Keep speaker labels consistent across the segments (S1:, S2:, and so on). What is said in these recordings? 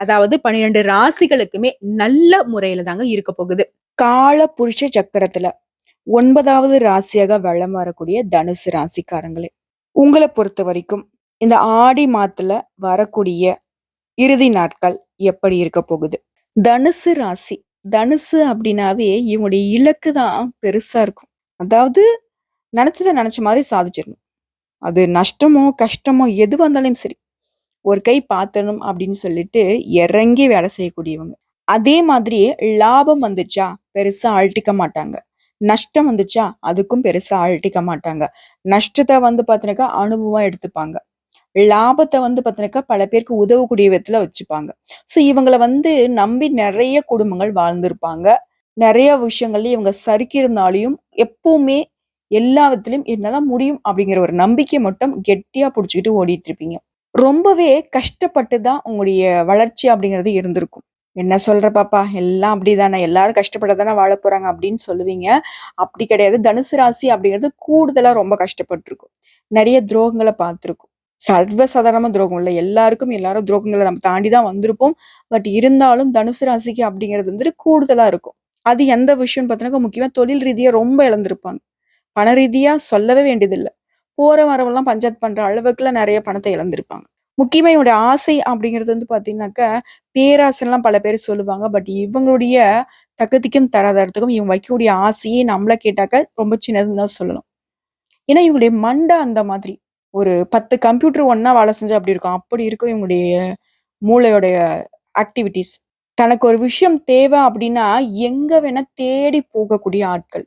S1: அதாவது 12 ராசிகளுக்குமே நல்ல முறையில தாங்க இருக்க போகுது. கால புருஷ சக்கரத்துல ஒன்பதாவது ராசியாக வளம் வரக்கூடிய தனுசு ராசிக்காரங்களே. உங்களை பொறுத்த வரைக்கும் இந்த ஆடி மாத்துல வரக்கூடிய இறுதி நாட்கள் எப்படி இருக்க போகுது? தனுசு ராசி. தனுசு அப்படின்னாவே இவங்களுடைய இலக்கு தான் பெருசா இருக்கும். அதாவது நினைச்சத நினைச்ச மாதிரி சாதிச்சிடணும் அது நஷ்டமோ, கஷ்டமோ எதுவா இருந்தாலும் சரி. ஒரு கை பாத்தணும் அப்படின்னு சொல்லிட்டு இறங்கி வேலை செய்யக்கூடியவங்க. அதே மாதிரி லாபம் வந்துச்சா, பெருசா அழட்டிக்க மாட்டாங்க. நஷ்டம் வந்துச்சா, அதுக்கும் பெருசா அழட்டிக்க மாட்டாங்க. நஷ்டத்தை வந்து பார்த்தினாக்கா அனுபவம் எடுத்துப்பாங்க. லாபத்தை வந்து பார்த்தினாக்கா பல பேருக்கு உதவக்கூடிய விதத்துல வச்சுப்பாங்க. ஸோ இவங்கள வந்து நம்பி நிறைய குடும்பங்கள் வாழ்ந்திருப்பாங்க. நிறைய விஷயங்கள்ல இவங்க சறுக்கியிருந்தாலயும் எப்பவுமே எல்லா விதத்துலையும் என்னால் முடியும் அப்படிங்கிற ஒரு நம்பிக்கை மட்டும் கெட்டியா பிடிச்சிக்கிட்டு ஓடிட்டு இருப்பீங்க. ரொம்பவே கஷ்டப்பட்டு தான் உங்களுடைய வளர்ச்சி அப்படிங்கிறது இருந்திருக்கும். என்ன சொல்ற பாப்பா? எல்லாம் அப்படிதானே. எல்லாரும் கஷ்டப்பட்டு தானே வாழ போறாங்க அப்படின்னு சொல்லுவீங்க. அப்படி கிடையாது. தனுசு ராசி அப்படிங்கிறது கூடுதலா ரொம்ப கஷ்டப்பட்டிருக்கும் நிறைய துரோகங்களை பார்த்துருக்கும் சர்வசாதாரணமா துரோகம் இல்லை எல்லாருக்கும் எல்லாரும் துரோகங்களை நம்ம தாண்டி தான் வந்திருப்போம். பட் இருந்தாலும் தனுசு ராசிக்கு அப்படிங்கிறது வந்துட்டு கூடுதலா இருக்கும். அது எந்த விஷயம்னு பார்த்தீங்கன்னா, முக்கியமா தொழில் ரீதியா ரொம்ப இழந்திருப்பாங்க. பண ரீதியா சொல்லவே வேண்டியதில்லை போற வரவெல்லாம் பஞ்சாயத்து பண்ற அளவுக்குலாம் நிறைய பணத்தை இழந்திருப்பாங்க. முக்கியமா இவனுடைய ஆசை அப்படிங்கிறது வந்து பார்த்தீங்கன்னாக்கா, பேராசைலாம் பல பேர் சொல்லுவாங்க. பட் இவங்களுடைய தகுதிக்கும் தராதரத்துக்கும் இவங்க வைக்கக்கூடிய ஆசையே நம்மள கேட்டாக்க ரொம்ப சின்னதுன்னு தான் சொல்லலாம். ஏன்னா இவங்களுடைய மண்ட அந்த மாதிரி. ஒரு 10 கம்ப்யூட்டர் ஒன்னா வேலை செஞ்சா அப்படி இருக்கும்? அப்படி இருக்கும் இவங்களுடைய மூளையோடைய ஆக்டிவிட்டீஸ். தனக்கு ஒரு விஷயம் தேவை அப்படின்னா, எங்க வேணா தேடி போகக்கூடிய ஆட்கள்.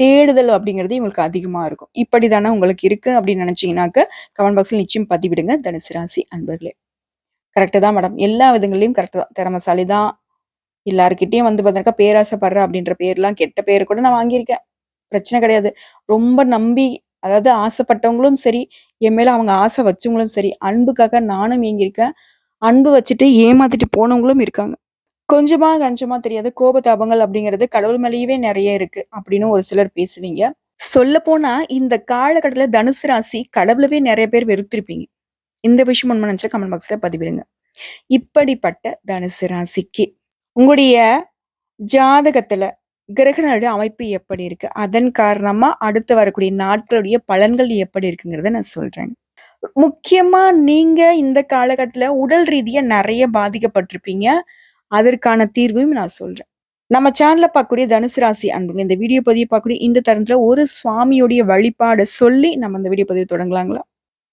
S1: தேடுதல் அப்படிங்கிறது இவங்களுக்கு அதிகமா இருக்கும். இப்படி தானே உங்களுக்கு இருக்கு அப்படின்னு நினைச்சீங்கன்னாக்க, கமெண்ட் பாக்ஸில் நிச்சயம் பதிவிடுங்க தனுசு ராசி அன்பர்களே. கரெக்டாக தான் மேடம். எல்லா விதங்களையும் கரெக்டாக தான். திறமசாலி தான். எல்லார்கிட்டயும் வந்து பார்த்தீங்கன்னாக்கா, பேராசைப்படுற அப்படின்ற பேர்லாம் கெட்ட பேர் கூட நான் வாங்கியிருக்கேன். பிரச்சனை கிடையாது. ரொம்ப நம்பி அதாவது ஆசைப்பட்டவங்களும் சரி, என் மேல அவங்க ஆசை வச்சவங்களும் சரி, அன்புக்காக நானும் ஏங்கியிருக்கேன். அன்பு வச்சுட்டு ஏமாத்திட்டு போனவங்களும் இருக்காங்க. கொஞ்சமா, கஞ்சமா தெரியாது. கோபதாபங்கள் அப்படிங்கிறது கடவுள் மேலேயே நிறைய இருக்கு அப்படின்னு ஒரு சிலர் பேசுவீங்க. சொல்லப்போனா இந்த காலகட்டத்துல தனுசு ராசி கடவுளவே நிறைய பேர் வெறுத்திருப்பீங்க. இந்த விஷயம் உண்மை நினைச்சா கமெண்ட் பாக்ஸ்ல பதிவிடுங்க. இப்படிப்பட்ட தனுசு ராசிக்கு உங்களுடைய ஜாதகத்துல கிரகங்களுடைய அமைப்பு எப்படி இருக்கு? அதன் காரணமா அடுத்து வரக்கூடிய நாட்களுடைய பலன்கள் எப்படி இருக்குங்கிறத நான் சொல்றேன். முக்கியமா நீங்க இந்த காலகட்டத்துல உடல் ரீதியா நிறைய பாதிக்கப்பட்டிருப்பீங்க. அதற்கான தீர்வையும் நான் சொல்றேன். நம்ம சேனல்ல பார்க்கக்கூடிய தனுசு ராசி அன்புங்க. இந்த வீடியோ பதிவு பார்க்கக்கூடிய இந்த தருணத்துல ஒரு சுவாமியுடைய வழிபாடு சொல்லி நம்ம இந்த வீடியோ பதிவு தொடங்கலாங்களா?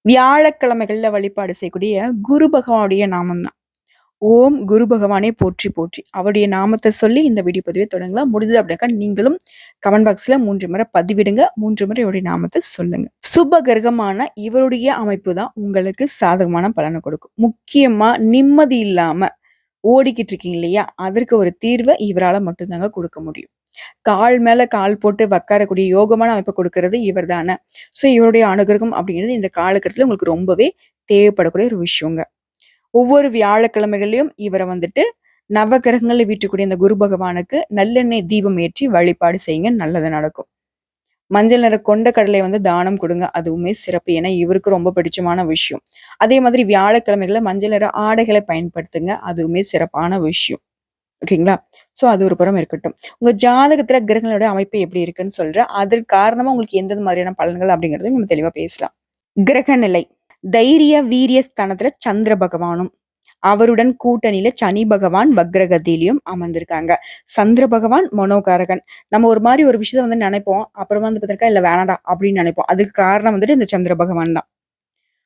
S1: வியாழக்கிழமைகள்ல வழிபாடு செய்யக்கூடிய குரு பகவானுடைய நாமம் தான். ஓம் குரு பகவானே போற்றி போற்றி. அவருடைய நாமத்தை சொல்லி இந்த வீடியோ பதிவை தொடங்கலாம். முடிஞ்சது அப்படின்னாக்கா நீங்களும் கமெண்ட் பாக்ஸ்ல மூன்று முறை பதிவிடுங்க. மூன்று முறை இவருடைய நாமத்தை சொல்லுங்க. சுப கிரகமான இவருடைய அமைப்பு தான் உங்களுக்கு சாதகமான பலனை கொடுக்கும். முக்கியமா நிம்மதி இல்லாம ஓடிக்கிட்டு இருக்கீங்க இல்லையா? அதற்கு ஒரு தீர்வை இவரால மட்டும்தாங்க கொடுக்க முடியும். கால் மேல கால் போட்டு வக்காரக்கூடிய யோகமான அமைப்பை கொடுக்கறது இவர் தானே. ஸோ இவருடைய அனுகிரகம் அப்படிங்கிறது இந்த காலகட்டத்துல உங்களுக்கு ரொம்பவே தேவைப்படக்கூடிய ஒரு விஷயங்க. ஒவ்வொரு வியாழக்கிழமைகளையும் இவரை வந்துட்டு நவகிரகங்களில் வீட்டுக்கூடிய இந்த குரு பகவானுக்கு நல்லெண்ணெய் தீபம் ஏற்றி வழிபாடு செய்யுங்க. நல்லது நடக்கும். மஞ்சள் நிற கொண்ட கடலை வந்து தானம் கொடுங்க. அதுவுமே சிறப்பு. ஏன்னா இவருக்கு ரொம்ப பிடிச்சமான விஷயம். அதே மாதிரி வியாழக்கிழமைகளை மஞ்சள் நிற ஆடைகளை பயன்படுத்துங்க. அதுவுமே சிறப்பான விஷயம். ஓகேங்களா? ஸோ அது ஒரு புறம் இருக்கட்டும். உங்க ஜாதகத்துல கிரகங்களோட அமைப்பு எப்படி இருக்குன்னு சொல்றேன் அதன் காரணமா உங்களுக்கு எந்தெந்த மாதிரியான பலன்கள் அப்படிங்கறத நம்ம தெளிவா பேசலாம். கிரக நிலை தைரிய வீரிய ஸ்தானத்துல சந்திர பகவானும் அவருடன் கூட்டணியில சனி பகவான் வக்ரகதியிலையும் அமர்ந்திருக்காங்க. சந்திர பகவான் மனோகாரகன். நம்ம ஒரு மாதிரி ஒரு விஷயத்த வந்து நினைப்போம். அப்புறமா வந்து பார்த்திருக்கா இல்ல வேணாடா அப்படின்னு நினைப்போம். அதுக்கு காரணம் வந்துட்டு இந்த சந்திர பகவான் தான்.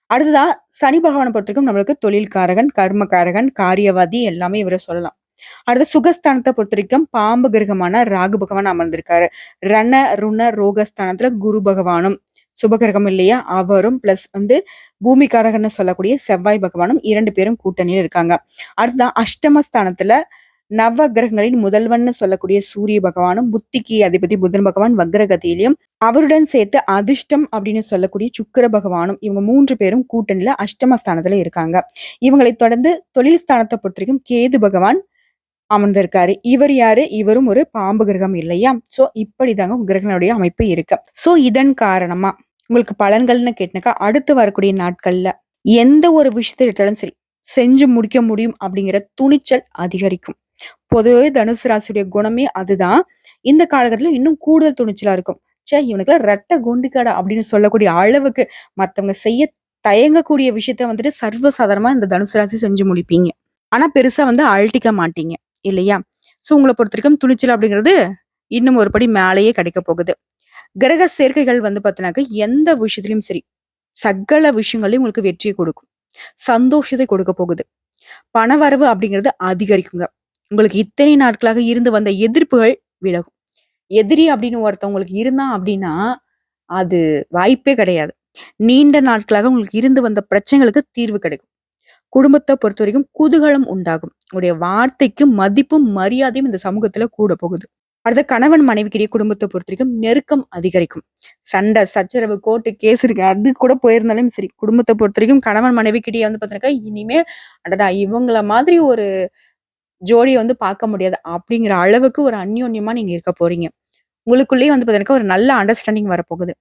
S1: அடுத்ததா சனி பகவானை பொறுத்தவரைக்கும் நம்மளுக்கு தொழில்காரகன் கர்மகாரகன் காரியவாதி எல்லாமே இவரை சொல்லலாம். அடுத்து சுகஸ்தானத்தை பொறுத்த வரைக்கும் பாம்பு கிரகமான ராகு பகவான் அமர்ந்திருக்காரு. ரண ருண ரோகஸ்தானத்துல குரு பகவானும். சுபகிரகம் இல்லையா? அவரும் பிளஸ் வந்து பூமிக்காரகன்னு சொல்லக்கூடிய செவ்வாய் பகவானும் இரண்டு பேரும் கூட்டணியில் இருக்காங்க. அடுத்ததான் அஷ்டமஸ்தானத்துல நவ கிரகங்களின் முதல்வன் சொல்லக்கூடிய சூரிய பகவானும் புத்திக்கு அதிபதி புதன் பகவான் வக்ரகதியிலையும் அவருடன் சேர்த்து அதிர்ஷ்டம் அப்படின்னு சொல்லக்கூடிய சுக்கர பகவானும் இவங்க மூன்று பேரும் கூட்டணியில அஷ்டமஸ்தானத்துல இருக்காங்க. இவங்களை தொடர்ந்து தொழில் ஸ்தானத்தை பொறுத்த வரைக்கும் கேது பகவான் அமர்ந்திருக்காரு. இவர் யாரு? இவரும் ஒரு பாம்பு கிரகம் இல்லையா? சோ இப்படிதாங்க கிரகங்களுடைய அமைப்பு இருக்கு. சோ இதன் காரணமா உங்களுக்கு பலன்கள்னு கேட்டினாக்கா அடுத்து வரக்கூடிய நாட்கள்ல எந்த ஒரு விஷயத்தை எடுத்தாலும் சரி செஞ்சு முடிக்க முடியும் அப்படிங்கிற துணிச்சல் அதிகரிக்கும். பொதுவே தனுசு ராசியுடைய குணமே அதுதான். இந்த காலகட்டத்துல இன்னும் கூடுதல் துணிச்சலா இருக்கும். சே இவனுக்குலாம் ரெட்டை குண்டுக்காடா அப்படின்னு சொல்லக்கூடிய அளவுக்கு மத்தவங்க செய்ய தயங்கக்கூடிய விஷயத்த வந்துட்டு சர்வசாதாரணமா இந்த தனுசு ராசி செஞ்சு முடிப்பீங்க. ஆனா பெருசா வந்து அழட்டிக்க மாட்டீங்க இல்லையா? சோ உங்களை பொறுத்த வரைக்கும் துணிச்சல் அப்படிங்கிறது இன்னும் ஒரு படி மேலேயே கிடைக்க போகுது. கிரக சேர்க்கைகள் வந்து பார்த்தீங்கன்னாக்க எந்த விஷயத்திலையும் சரி சகல விஷயங்களையும் உங்களுக்கு வெற்றியை கொடுக்கும். சந்தோஷத்தை கொடுக்க போகுது. பணவரவு அப்படிங்கிறது அதிகரிக்குங்க. உங்களுக்கு இத்தனை நாட்களாக இருந்து வந்த எதிர்ப்புகள் விலகும். எதிரி அப்படின்னு ஒருத்தவங்களுக்கு இருந்தான் அப்படின்னா அது வாய்ப்பே கிடையாது. நீண்ட நாட்களாக உங்களுக்கு இருந்து வந்த பிரச்சனைகளுக்கு தீர்வு கிடைக்கும். குடும்பத்தை பொறுத்த வரைக்கும் குதூகலம் உண்டாகும். உங்களுடைய வார்த்தைக்கு மதிப்பும் மரியாதையும் இந்த சமூகத்துல கூட போகுது. அடுத்த கணவன் மனைவிக்கிடையே குடும்பத்தை பொறுத்த வரைக்கும் நெருக்கம் அதிகரிக்கும். சண்டை சச்சரவு கோர்ட்டு கேஸ் இருக்கு. அது கூட போயிருந்தாலும் சரி குடும்பத்தை பொறுத்த வரைக்கும் கணவன் மனைவிக்கிடையே வந்து பார்த்தீங்கன்னா இனிமேல் அடடா இவங்கள மாதிரி ஒரு ஜோடியை வந்து பார்க்க முடியாது. அப்படிங்கிற அளவுக்கு ஒரு அந்யோன்யமா நீங்க இருக்க போறீங்க. உங்களுக்குள்ளேயே வந்து பார்த்தீங்கன்னா ஒரு நல்ல அண்டர்ஸ்டாண்டிங் வரப்போகுது.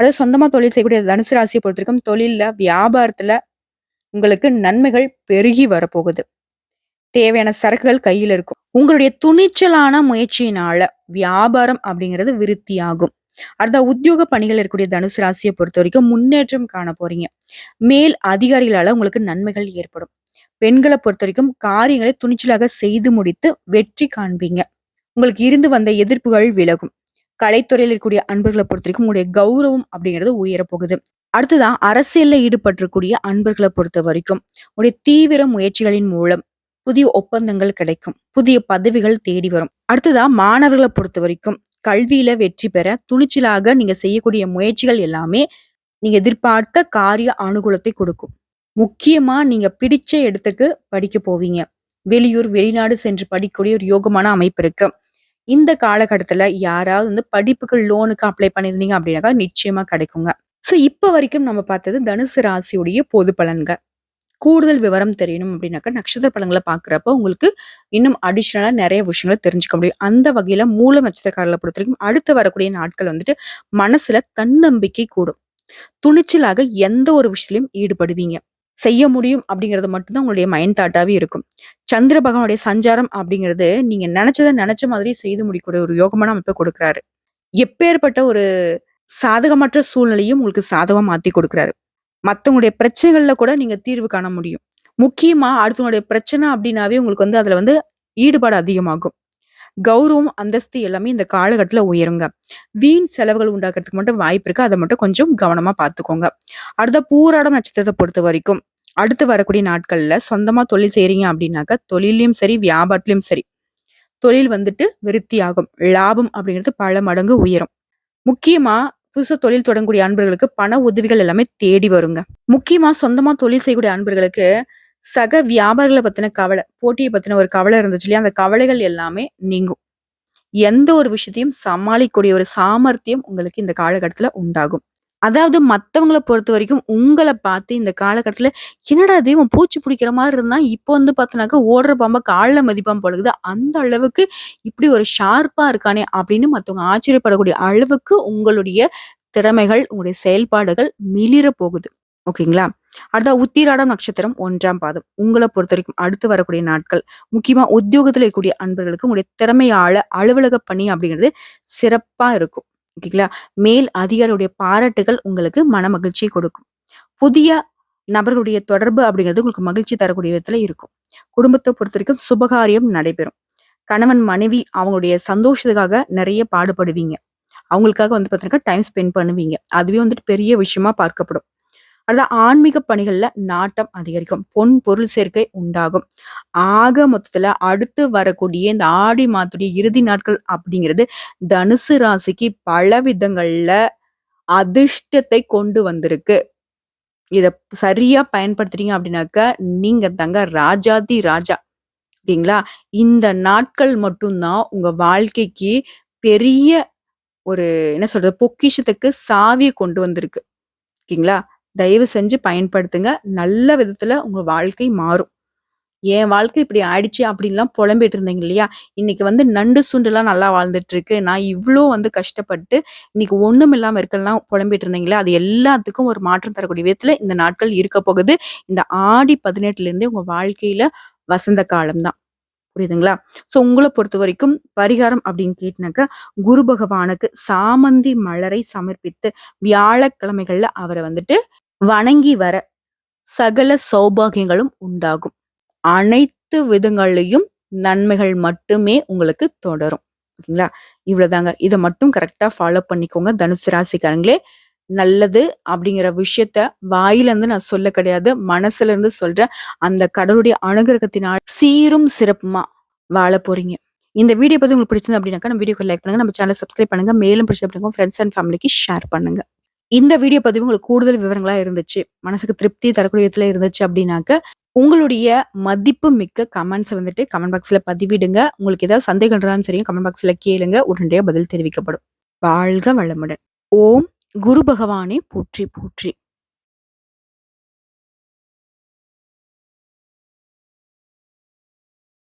S1: அதாவது சொந்தமா தொழில் செய்யக்கூடிய தனுசு ராசியை பொறுத்த வரைக்கும் தொழில்ல வியாபாரத்துல உங்களுக்கு நன்மைகள் பெருகி வரப்போகுது. தேவையான சரக்குகள் கையில் இருக்கும். உங்களுடைய துணிச்சலான முயற்சியினால வியாபாரம் அப்படிங்கிறது விருத்தியாகும். அடுத்த உத்தியோக பணிகள் இருக்கக்கூடிய தனுசு ராசியை பொறுத்த வரைக்கும் முன்னேற்றம் காண போறீங்க. மேல் அதிகாரிகளால உங்களுக்கு நன்மைகள் ஏற்படும். பெண்களை பொறுத்த வரைக்கும் காரியங்களை துணிச்சலாக செய்து முடித்து வெற்றி காண்பீங்க. உங்களுக்கு இருந்து வந்த எதிர்ப்புகள் விலகும். கலைத்துறையில் இருக்கக்கூடிய அன்பர்களை பொறுத்த வரைக்கும் உங்களுடைய கௌரவம் அப்படிங்கிறது உயரப்போகுது. அடுத்ததான் அரசியல்ல ஈடுபட்டிருக்கூடிய அன்பர்களை பொறுத்த வரைக்கும் உங்களுடைய தீவிர முயற்சிகளின் மூலம் புதிய ஒப்பந்தங்கள் கிடைக்கும். புதிய பதவிகள் தேடி வரும். அடுத்ததா மாணவர்களை பொறுத்த வரைக்கும் கல்வியில வெற்றி பெற துணிச்சலாக நீங்க செய்யக்கூடிய முயற்சிகள் எல்லாமே நீங்க எதிர்பார்த்த காரிய அனுகூலத்தை கொடுக்கும். முக்கியமா நீங்க பிடிச்ச இடத்துக்கு படிக்க போவீங்க. வெளியூர் வெளிநாடு சென்று படிக்கக்கூடிய ஒரு யோகமான அமைப்பு இருக்கு. இந்த காலகட்டத்துல யாராவது வந்து படிப்புக்கு லோனுக்கு அப்ளை பண்ணிருந்தீங்க அப்படின்னாக்கா நிச்சயமா கிடைக்குங்க. சோ இப்ப வரைக்கும் நம்ம பார்த்தது தனுசு ராசியுடைய பொது பலன்கள். கூடுதல் விவரம் தெரியணும் அப்படின்னாக்கா நட்சத்திர பலன்களை பாக்குறப்ப உங்களுக்கு இன்னும் அடிஷ்னலா நிறைய விஷயங்களை தெரிஞ்சுக்க முடியும். அந்த வகையில மூல நட்சத்திரக்காரர்களை பொறுத்த வரைக்கும் அடுத்து வரக்கூடிய நாட்கள் வந்துட்டு மனசுல தன்னம்பிக்கை கூடும். துணிச்சலாக எந்த ஒரு விஷயத்திலையும் ஈடுபடுவீங்க. செய்ய முடியும் அப்படிங்கிறது மட்டும்தான் உங்களுடைய மைண்ட் தாட்டாவே இருக்கும். சந்திர பகவானுடைய சஞ்சாரம் அப்படிங்கிறது நீங்க நினைச்சதை நினைச்ச மாதிரி செய்து முடிக்கக்கூடிய ஒரு யோகமான அமைப்பை கொடுக்குறாரு. எப்பேற்பட்ட ஒரு சாதகமற்ற சூழ்நிலையும் உங்களுக்கு சாதகம் மாத்தி கொடுக்குறாரு. மற்றவங்களுடைய பிரச்சனைகள்ல கூட நீங்க தீர்வு காண முடியும். முக்கியமா அடுத்தவங்களுடைய பிரச்சனை அப்படின்னாவே உங்களுக்கு வந்து அதுல வந்து ஈடுபாடு அதிகமாகும். கௌரவம் அந்தஸ்து எல்லாமே இந்த காலகட்டத்துல உயருங்க. வீண் செலவுகள் உண்டாக்குறதுக்கு மட்டும் வாய்ப்பு இருக்கு. அதை மட்டும் கொஞ்சம் கவனமா பார்த்துக்கோங்க. அடுத்த பூராடம் நட்சத்திரத்தை பொறுத்த வரைக்கும் அடுத்து வரக்கூடிய நாட்கள்ல சொந்தமா தொழில் செய்றீங்க அப்படின்னாக்கா தொழிலையும் சரி வியாபாரத்திலையும் சரி தொழில் வந்துட்டு விருத்தி ஆகும் லாபம் அப்படிங்கிறது பல மடங்கு உயரும். முக்கியமா புதுசா தொழில் தொடங்கக்கூடிய அன்பர்களுக்கு பண உதவிகள் எல்லாமே தேடி வருங்க. முக்கியமா சொந்தமா தொழில் செய்யக்கூடிய அன்பர்களுக்கு சக வியாபாரிகளை பத்தின கவலை போட்டியை பத்தின ஒரு கவலை இருந்துச்சு இல்லையா? அந்த கவலைகள் எல்லாமே நீங்கும். எந்த ஒரு விஷயத்தையும் சமாளிக்கக்கூடிய ஒரு சாமர்த்தியம் உங்களுக்கு இந்த காலகட்டத்துல உண்டாகும்.
S2: அதாவது மற்றவங்கள பொறுத்த வரைக்கும் உங்களை பார்த்து இந்த காலகட்டத்தில் "என்னடா தெய்வம் பூச்சி பிடிக்கிற மாதிரி இருந்தால் இப்போ வந்து பார்த்தனாக்கா ஓடுற பாம்பை காலில் மதிப்பாம் போல அந்த அளவுக்கு இப்படி ஒரு ஷார்ப்பா இருக்கானே!" அப்படின்னு மத்தவங்க ஆச்சரியப்படக்கூடிய அளவுக்கு உங்களுடைய திறமைகள், உங்களுடைய செயல்பாடுகள் மிளிர போகுது. ஓகேங்களா? அடுத்த உத்திராடம் நட்சத்திரம் ஒன்றாம் பாதம். உங்களை பொறுத்த வரைக்கும் அடுத்து வரக்கூடிய நாட்கள், முக்கியமா உத்தியோகத்தில் இருக்கக்கூடிய அன்பர்களுக்கு உங்களுடைய திறமையால அலுவலக பணி அப்படிங்கிறது சிறப்பா இருக்கும். ஓகேங்களா? மேல் அதிகாரியுடைய பாராட்டுகள் உங்களுக்கு மனமகிழ்ச்சிய கொடுக்கும். புதிய நபர்களுடைய தொடர்பு அப்படிங்கிறது உங்களுக்கு மகிழ்ச்சி தரக்கூடிய விதத்துல இருக்கும். குடும்பத்தை பொறுத்த வரைக்கும் சுபகாரியம் நடைபெறும். கணவன், மனைவி அவங்களுடைய சந்தோஷத்துக்காக நிறைய பாடுபடுவீங்க. அவங்களுக்காக வந்து பார்த்தீங்கன்னா டைம் ஸ்பெண்ட் பண்ணுவீங்க. அதுவே வந்துட்டு பெரிய விஷயமா பார்க்கப்படும். அடுத்த ஆன்மீக பணிகள்ல நாட்டம் அதிகரிக்கும். பொன், பொருள் சேர்க்கை உண்டாகும். ஆக மொத்தத்தில் அடுத்து வரக்கூடிய இந்த ஆடி மாதத்துடைய இறுதி நாட்கள் அப்படிங்கிறது தனுசு ராசிக்கு பல விதங்கள்ல அதிர்ஷ்டத்தை கொண்டு வந்திருக்கு. இதை சரியா பயன்படுத்துறீங்க அப்படின்னாக்கா, நீங்க தங்க ராஜாதி ராஜா. ஓகேங்களா? இந்த நாட்கள் மட்டும் தான் உங்க வாழ்க்கைக்கு பெரிய ஒரு என்ன சொல்றது? பொக்கிஷத்துக்கு சாவியை கொண்டு வந்திருக்கு. ஓகேங்களா? தயவு செஞ்சு பயன்படுத்துங்க. நல்ல விதத்துல உங்க வாழ்க்கை மாறும். என் வாழ்க்கை இப்படி ஆயிடுச்சு அப்படின்லாம் புலம்பிட்டு இருந்தீங்க இல்லையா? இன்னைக்கு வந்து நண்டு சுண்டுலாம் நல்லா வாழ்ந்துட்டு இருக்கு. நான் இவ்வளோ வந்து கஷ்டப்பட்டு இன்னைக்கு ஒண்ணும் இல்லாம இருக்கலாம் புலம்பிட்டு இருந்தீங்களா? அது எல்லாத்துக்கும் ஒரு மாற்றம் தரக்கூடிய விதத்துல இந்த நாட்கள் இருக்க போகுது. இந்த ஆடி 18லிருந்தே உங்க வாழ்க்கையில வசந்த காலம் தான். புரியுதுங்களா? ஸோ பொறுத்த வரைக்கும் பரிகாரம் அப்படின்னு கேட்டினாக்கா குரு பகவானுக்கு சாமந்தி மலரை சமர்ப்பித்து வியாழக்கிழமைகள்ல அவரை வந்துட்டு வணங்கி வர சகல சௌபாகியங்களும் உண்டாகும். அனைத்து விதங்களையும் நன்மைகள் மட்டுமே உங்களுக்கு தொடரும். ஓகேங்களா? இவ்வளோதாங்க. இதை மட்டும் கரெக்டாக ஃபாலோ பண்ணிக்கோங்க தனுசு ராசிக்காரங்களே. நல்லது அப்படிங்கிற விஷயத்த வாயிலிருந்து நான் சொல்ல கிடையாது. மனசுல இருந்து சொல்றேன். அந்த கடவுளுடைய அனுகிரகத்தினால் சீரும் சிறப்புமா வாழ போறீங்க. இந்த வீடியோ பத்தி உங்களுக்கு பிடிச்சிருந்தது அப்படின்னாக்கா, நம்ம வீடியோக்கு லைக் பண்ணுங்க. நம்ம சேனல் சப்ஸ்கிரைப் பண்ணுங்க. மேலும் பிடிச்ச அப்படிங்க ஃப்ரெண்ட்ஸ் அண்ட் ஃபேமிலிக்கு ஷேர் பண்ணுங்க. இந்த வீடியோ பதிவு உங்களுக்கு கூடுதல் விவரங்களா இருந்துச்சு. மனசுக்கு திருப்தி தரக்கூடிய விதத்தில இருந்துச்சு அப்படின்னாக்க, உங்களுடைய மதிப்பு மிக்க கமெண்ட்ஸை வந்துட்டு கமெண்ட் பாக்ஸ்ல பதிவிடுங்க. உங்களுக்கு ஏதாவது சந்தேகம் இருந்தாலும் சரி கமெண்ட் பாக்ஸ்ல கேளுங்க. உடனடியாக பதில் தெரிவிக்கப்படும். வாழ்க வளமுடன். ஓம் குரு பகவானே போற்றி போற்றி.